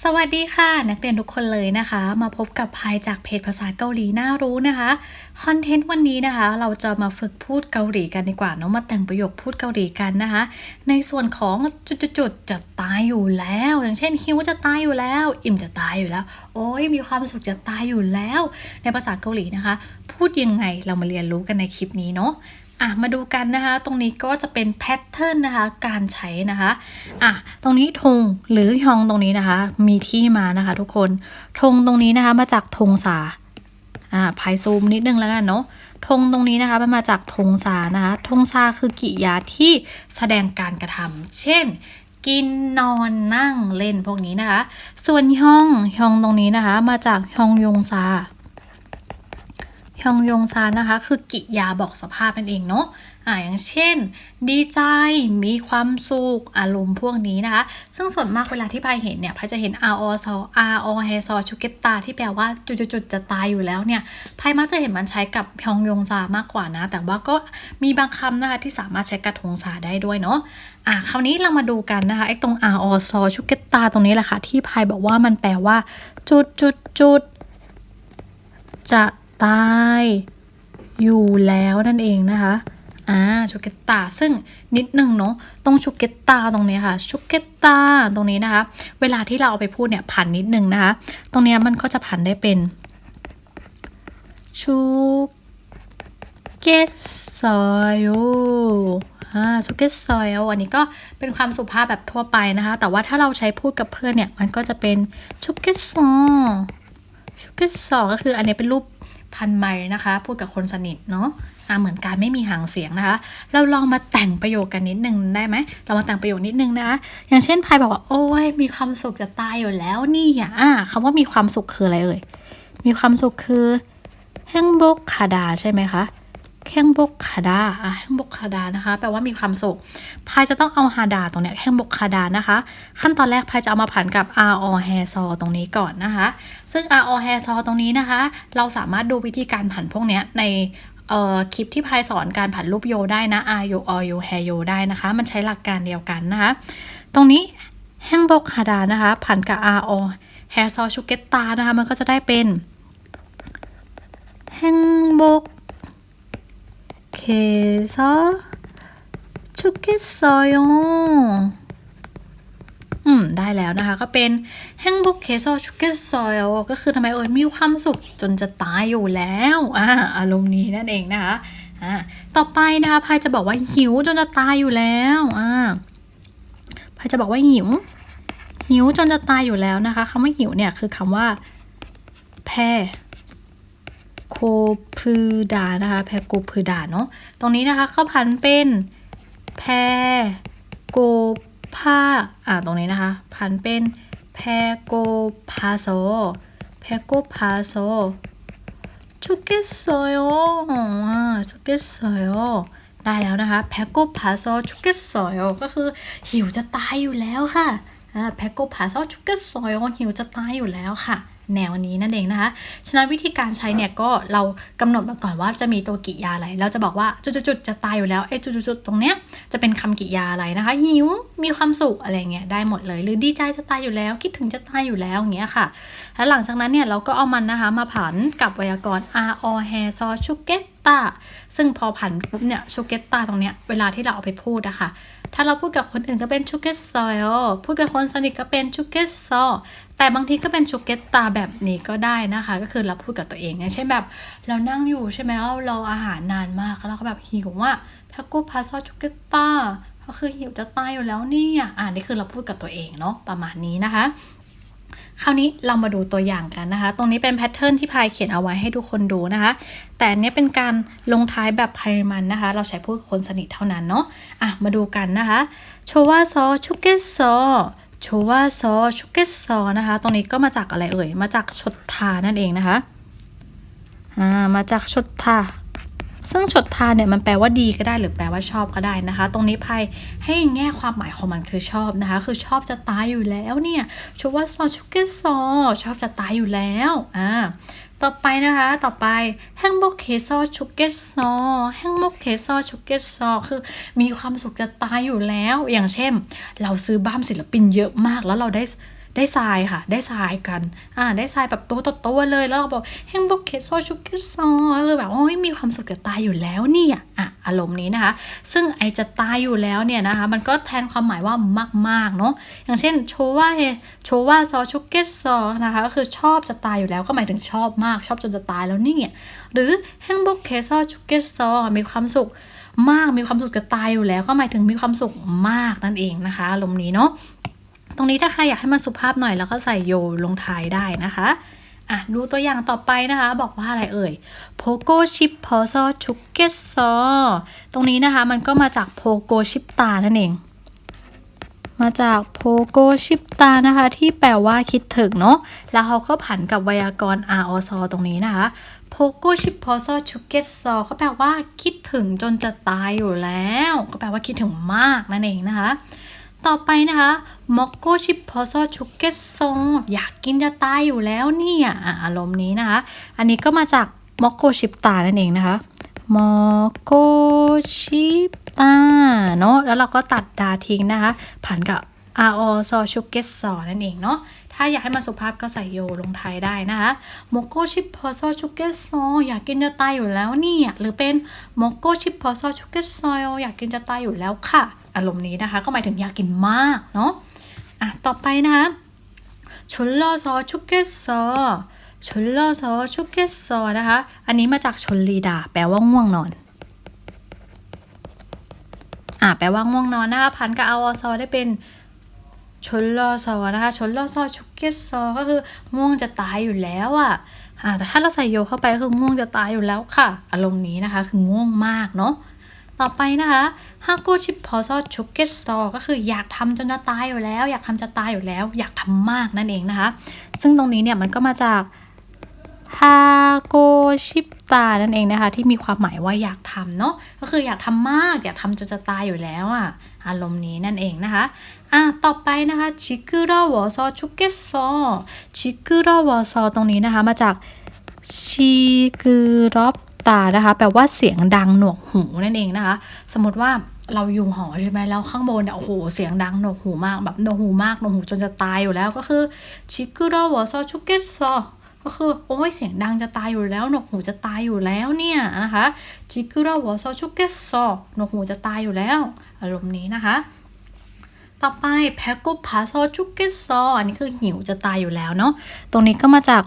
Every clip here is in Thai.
สวัสดีค่ะ นักเรียนทุกคนเลยนะคะ มาพบกับพายจากเพจภาษาเกาหลีน่ารู้นะคะคอนเทนต์วันนี้นะคะ เราจะมาฝึกพูดเกาหลีกันดีกว่าเนาะมาแต่งประโยคพูดเกาหลีกันนะคะ ในส่วนของจุดๆจะตายอยู่แล้ว อย่างเช่นฮิวจะตายอยู่แล้ว อิ่มจะตายอยู่แล้ว โอ้ยมีความสุขจะตายอยู่แล้ว ในภาษาเกาหลีนะคะ พูดยังไงเรามาเรียนรู้กันในคลิปนี้เนาะ อะมาดูกันนะคะ ตรงนี้ก็จะเป็นแพทเทิร์นนะคะ การใช้นะคะอะตรงนี้ธงหรือฮองตรงนี้นะคะ มีที่มานะคะทุกคนธงตรงนี้นะคะมาจากธงสาอ่าพายซูมนิดนึงแล้วกันเนาะธงตรงนี้นะคะมันมาจากธงซานะคะธงซาคือกิริยาที่แสดงการกระทำเช่น กินนอนนั่งเล่นพวกนี้นะคะ ส่วนฮองฮองตรงนี้นะคะ มาจากฮองยงซา ฮยองยงซานนะคะ คือกิยาบอกสภาพนั่นเองเนาะอ่าอย่างเช่น ดีใจมีความสุขอารมณ์พวกนี้นะคะ ซึ่งส่วนมากเวลาที่พายเห็นเนี่ยพายจะเห็น r o s r o h s o ชุเกตตาที่แปลว่าจุดๆจะตายอยู่แล้วเนี่ยพายมักจะเห็นมันใช้กับฮยองยงซามากกว่านะ แต่ว่าก็มีบางคำนะคะที่สามารถใช้กับทงซาได้ด้วยเนาะอะคราวนี้เรามาดูกันนะคะไอ้ตรง r o s o ชุเกตตาตรงนี้แหละค่ะที่พายบอกว่ามันแปลว่า จุดจุดจุดๆจะ ตายอยู่แล้วนั่นเองนะคะอ่าชูเกตตาซึ่งนิดนึงเนาะตรงชูเกตตาตรงนี้ค่ะชูเกตตาตรงนี้นะคะ เวลาที่เราเอาไปพูดเนี่ยผันนิดนึงนะคะ ตรงเนี้ยมันก็จะผันได้เป็นชูเกตซอยอ่าชูเกตซอยอันนี้ก็เป็นความสุภาพแบบทั่วไปนะคะ แต่ว่าถ้าเราใช้พูดกับเพื่อนเนี่ย มันก็จะเป็นชูเกตซอชูเกตซอก็คืออันนี้เป็นรูป พันไมล์นะคะ พูดกับคนสนิทเนาะอ่าเหมือนการไม่มีหางเสียงนะคะ เราลองมาแต่งประโยคกันนิดนึงได้ไหม เรามาแต่งประโยคนิดนึงนะคะ อย่างเช่นพายบอกว่า โอ้ยมีความสุขจะตายอยู่แล้วนี่อะอ่าคำว่ามีความสุขคืออะไรเอ่ย มีความสุขคือแฮงบกคาดาใช่ไหมคะ แฮงบกคาดาอะแฮงบกคาดานะคะ แปลว่ามีความสุขพายจะต้องเอาฮาดาตรงเนี้ยแฮงบกคาดานะคะ ขั้นตอนแรกพายจะเอามาผันกับ r o h a s o ตรงนี้ก่อนนะคะ ซึ่ง r o h a s o ตรงนี้นะคะ เราสามารถดูวิธีการผันพวกเนี้ยในคลิปที่พายสอนการผันรูปโยได้นะ r u o u h a i r o ได้นะคะ มันใช้หลักการเดียวกันนะคะ ตรงนี้แฮงบกคาดานะคะ ผันกับ r o h a s o ชูเกตตานะคะ มันก็จะได้เป็นแฮงบก เคซอ 좋겠어요. อืม ได้แล้วนะคะ ก็เป็น 행복해서 좋겠어요 ก็คือทำไมเอ่ยมีความสุขจนจะตายอยู่แล้วอ่าอารมณ์นี้นั่นเองนะคะอ่าต่อไปนะคะพายจะบอกว่าหิวจนจะตายอยู่แล้วอ่าพายจะบอกว่าหิว หิวจนจะตายอยู่แล้วนะคะคำว่าหิวเนี่ยคือคำว่า แพ โคพืดานะคะ แพโกพืดาเนาะ ตรงนี้นะคะเขาพันเป็นแพโกพาอ่า ตรงนี้นะคะ พันเป็นแพโกพาโซแพโกพาโซชุกเกสโซโยอ่าชุกเกสโซโยได้แล้วนะคะแพโกพาโซชุกเกสโซโยก็คือหิวจะตายอยู่แล้วค่ะ อ่าแพโกพาโซชุกเกสโซโยหิวจะตายอยู่แล้วค่ะ แนวนี้นั่นเองนะคะ ฉะนั้นวิธีการใช้เนี่ยก็เรากำหนดมาก่อนว่าจะมีตัวกริยาอะไร เราจะบอกว่าจุดๆๆจะตายอยู่แล้วไอ้จุดๆตรงเนี้ยจะเป็นคำกริยาอะไรนะคะ หิว มีความสุขอะไรเงี้ยได้หมดเลย หรือดีใจจะตายอยู่แล้ว คิดถึงจะตายอยู่แล้วอย่างเงี้ยค่ะ แล้วหลังจากนั้นเนี่ยเราก็เอามันนะคะมาผันกับไวยากรณ์ r o h a i r s o ชุเกต ตาซึ่งพอผันปุ๊บเนี่ยชุเกตตาตรงเนี้ยเวลาที่เราเอาไปพูดอะค่ะ ถ้าเราพูดกับคนอื่นก็เป็นชุเกตซอยพูดกับคนสนิทก็เป็นชุเกตซอแต่บางทีก็เป็นชุเกตตาแบบนี้ก็ได้นะคะ ก็คือเราพูดกับตัวเองอย่างเช่นแบบ เรานั่งอยู่ใช่ไหมแล้วเราอาหารนานมากแล้วก็แบบหิวว่าพากูพาซอชุเกตตาก็คือหิวจะตายอยู่แล้วเนี่ยอ่านี่คือเราพูดกับตัวเองเนาะประมาณนี้นะคะ คราวนี้เรามาดูตัวอย่างกันนะคะ ตรงนี้เป็นแพทเทิร์นที่พายเขียนเอาไว้ให้ทุกคนดูนะคะ แต่นเนี้ยเป็นการลงท้ายแบบไพมันนะคะ เราใช้พูดคนสนิทเท่านั้นเนาะอะมาดูกันนะคะโชว่าซอชุกเกซอโชว่าซอชุกเกซอนะคะ ตรงนี้ก็มาจากอะไรเอ่ย มาจากชดทานั่นเองนะคะอ่ามาจากชดทา ซึ่งชดทาเนี่ยมันแปลว่าดีก็ได้หรือแปลว่าชอบก็ได้นะคะ ตรงนี้ไพ่ให้แง่ความหมายของมันคือชอบนะคะ คือชอบจะตายอยู่แล้วเนี่ยชูว่าซอชุกเกซอชอบจะตายอยู่แล้วอ่าต่อไปนะคะ ต่อไปแฮงบกเคซอชุกเกซอแฮงบกเคซอชุกเกซอคือมีความสุขจะตายอยู่แล้ว อย่างเช่น เราซื้อบ้านศิลปินเยอะมากแล้วเราได้ ได้ทรายค่ะ ได้ทรายกัน อ่า ได้ทรายแบบตัวต่อตัวเลย แล้วเราบอกแฮมบอกเคโซชุกเกโซคือแบบโอ้ยมีความสุขจะตายอยู่แล้วเนี่ยอะอารมณ์นี้นะคะ ซึ่งไอจะตายอยู่แล้วเนี่ยนะคะ มันก็แทนความหมายว่ามากๆเนาะ อย่างเช่นโชว่าเฮโชว่าซอชุกเกโซนะคะ ก็คือชอบจะตายอยู่แล้วก็หมายถึงชอบมาก ชอบจนจะตายแล้วเนี่ยหรือแฮมบอกเคโซชุกเกโซมีความสุขมากมีความสุขจะตายอยู่แล้ว ก็หมายถึงมีความสุขมากนั่นเองนะคะอารมณ์นี้เนาะ ตรงนี้ถ้าใครอยากให้มันสุภาพหน่อยแล้วก็ใส่โยลงท้ายได้นะคะอะดูตัวอย่างต่อไปนะคะ บอกว่าอะไรเอ่ยโพโกชิปพอซอชุกเกสซอตรงนี้นะคะมันก็มาจากโพโกชิปตานั่นเอง มาจากโพโกชิปตานะคะ ที่แปลว่าคิดถึงเนาะแล้วเขาก็ผันกับไวยากรณ์อาอซอตรงนี้นะคะโพโกชิปพอซอชุกเกสซอก็แปลว่าคิดถึงจนจะตายอยู่แล้ว ก็แปลว่าคิดถึงมากนั่นเองนะคะ ต่อไปนะคะมอกโกชิปพอซอชุกเกสซออยากกินจะตายอยู่แล้วเนี่ยอะอารมณ์นี้นะคะ อันนี้ก็มาจากมอกโกชิปตานั่นเองนะคะมอกโกชิปตาเนาะแล้วเราก็ตัดดาทิ้งนะคะผ่านกับอาอซอชุกเกสซอนั่นเองเนาะ ถ้าอยากให้มันสุภาพก็ใส่โยลงท้ายได้นะคะโมโกชิปพอซอชุกเกสซอยากกินจะตายอยู่แล้วเนี่ยหรือเป็นโมโกชิปพอซอชุกเกสซอยากกินจะตายอยู่แล้วค่ะ อารมณ์นี้นะคะ ก็หมายถึงอยากกินมากเนาะอะต่อไปนะคะชุนลอซอชุกเกสซชุนลอซอชุกเกสซนะคะ อันนี้มาจากชนลีดา แปลว่าง่วงนอนอะแปลว่าง่วงนอนนะคะพันกับอาวซอได้เป็น ชนลอซอนะคะชนลอซอชุกเกสซอก็คือง่วงจะตายอยู่แล้วอะ่ะอ่าแต่ถ้าเราใส่โยเข้าไปก็คือง่วงจะตายอยู่แล้วค่ะ อารมณ์นี้นะคะคือง่วงมากเนาะต่อไปนะคะฮาโกชิปพอซอชุกเกสซอก็คืออยากทำจนจะตายอยู่แล้ว อยากทำจะตายอยู่แล้ว อยากทำมากนั่นเองนะคะ ซึ่งตรงนี้เนี่ยมันก็มาจากฮาโกชิปตานั่นเองนะคะ ที่มีความหมายว่าอยากทำเนาะก็คืออยากทำมาก อยากทำจนจะตายอยู่แล้วอะอารมณ์นี้นั่นเองนะคะ อะต่อไปนะคะชิกุระวอซอชุกเกซอชิกุระวอซอตรงนี้นะคะ มาจากชิกุรอบตานะคะแปลว่าเสียงดังหนวกหูนั่นเองนะคะ สมมติว่าเราอยู่หอใช่ไหมแล้วข้างบนเนี่ยโอ้โหเสียงดังหนวกหูมากแบบหนวกหูมากหนวกหูจนจะตายอยู่แล้วก็คือชิกุระวอซอชุกเกซอก็คือโอ้ยเสียงดังจะตายอยู่แล้วหนวกหูจะตายอยู่แล้วเนี่ยนะคะชิกุระวอซอชุกเกซอหนวกหูจะตายอยู่แล้ว อารมณ์นี้นะคะ ต่อไปแพโกพาซอชุกเกซออันนี้คือหิวจะตายอยู่แล้วเนาะตรงนี้ก็มาจาก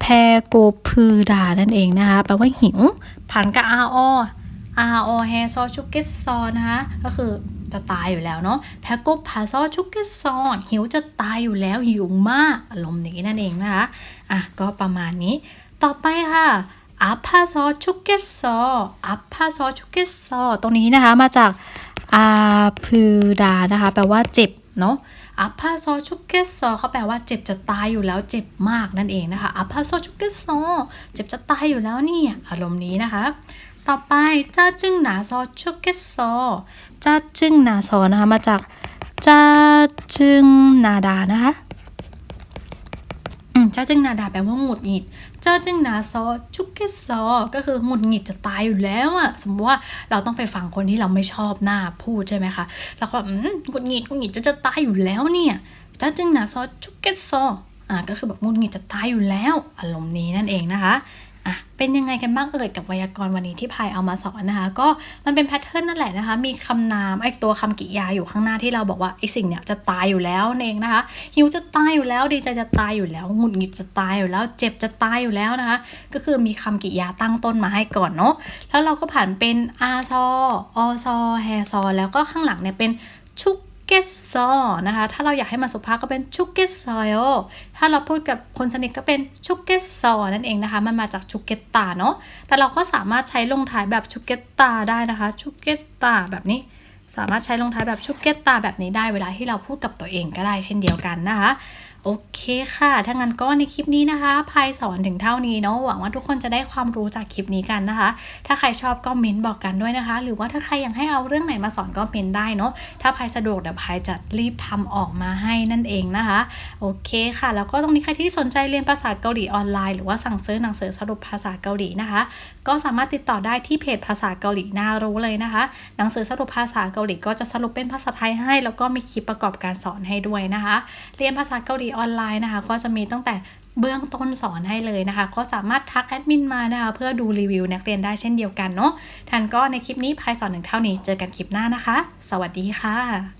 แพโกพือดานั่นเองนะคะแปลว่าหิวผ่านกับอาออาอแฮซอชุกเกซอนะคะ ก็คือจะตายอยู่แล้วเนาะแพโกพาซอชุกเกซอหิวจะตายอยู่แล้วหิวมากอารมณ์นี้นั่นเองนะคะอะก็ประมาณนี้ ต่อไปค่ะอาพพาซอชุกเกซออาพพาซอชุกเกซอตรงนี้นะคะมาจาก อาพืดานะคะ แปลว่าเจ็บเนาะอาพาซอชุกเกสซอเขาแปลว่าเจ็บจะตายอยู่แล้วเจ็บมากนั่นเองนะคะอาพาซอชุกเกสซอเจ็บจะตายอยู่แล้วเนี่ยอารมณ์นี้นะคะ ต่อไปจ้าจึงหนาซอชุกเกสซอจ้าจึงหนาซอนะคะมาจากจ้าจึงนาดานะคะอืมจ้าจึงนาดาแปลว่าหงุดหงิด จ้าจึงนาซอชุกเกซอก็คือหงุดหงิดจะตายอยู่แล้วอะสมมติว่าเราต้องไปฟังคนที่เราไม่ชอบหน้าพูดใช่ไหมคะแล้วก็อืมหงุดหงิดหงุดหงิดจะจะตายอยู่แล้วเนี่ยจ้าจึงนาซอชุกเกซออ่าก็คือแบบหงุดหงิดจะตายอยู่แล้ว อารมณ์นี้นั่นเองนะคะ อะเป็นยังไงกันบ้างเอ่ยกับไวยากรณ์วันนี้ที่พายเอามาสอนนะคะ ก็มันเป็นแพทเทิร์นนั่นแหละนะคะ มีคำนามไอ้ตัวคำกริยาอยู่ข้างหน้าที่เราบอกว่าไอ้สิ่งเนี้ยจะตายอยู่แล้วเองนะคะหิวจะตายอยู่แล้วดีใจจะตายอยู่แล้วหงุดหงิดจะตายอยู่แล้ว เจ็บจะตายอยู่แล้วนะคะ ก็คือมีคำกริยาตั้งต้นมาให้ก่อนเนาะแล้วเราก็ผ่านเป็นอาซออซอแฮซอแล้วก็ข้างหลังเนี่ยเป็นชุก เกสซอนะคะ ถ้าเราอยากให้มันสุภาพก็เป็นชุกเกสซอยถ้าเราพูดกับคนสนิทก็เป็นชุกเกสซอนั่นเองนะคะ มันมาจากชุกเกตตาเนาะ แต่เราก็สามารถใช้ลงท้ายแบบชุกเกตตาได้นะคะ ชุกเกตตาแบบนี้ สามารถใช้ลงท้ายแบบชุกเกตตาแบบนี้ได้เวลาที่เราพูดกับตัวเองก็ได้เช่นเดียวกันนะคะ โอเคค่ะถ้างั้นก็ในคลิปนี้นะคะ พายสอนถึงเท่านี้เนาะ หวังว่าทุกคนจะได้ความรู้จากคลิปนี้กันนะคะ ถ้าใครชอบก็เม้นบอกกันด้วยนะคะ หรือว่าถ้าใครอยากให้เอาเรื่องไหนมาสอนก็เม้นได้เนาะ ถ้าพายสะดวกเดี๋ยวพายจะรีบทำออกมาให้นั่นเองนะคะ โอเคค่ะ แล้วก็ตรงนี้ใครที่สนใจเรียนภาษาเกาหลีออนไลน์ หรือว่าสั่งซื้อหนังสือสรุปภาษาเกาหลีนะคะ ก็สามารถติดต่อได้ที่เพจภาษาเกาหลีน่ารู้เลยนะคะ หนังสือสรุปภาษาเกาหลีก็จะสรุปเป็นภาษาไทยให้ แล้วก็มีคลิปประกอบการสอนให้ด้วยนะคะ เรียนภาษาเกาหลีออนไลน์นะคะ ก็จะมีตั้งแต่เบื้องต้นสอนให้เลยนะคะ ก็สามารถทักแอดมินมานะคะเพื่อดูรีวิวนักเรียนได้เช่นเดียวกันเนาะท่านก็ในคลิปนี้พายสอนหนึ่งเท่านี้เจอกันคลิปหน้านะคะ สวัสดีค่ะ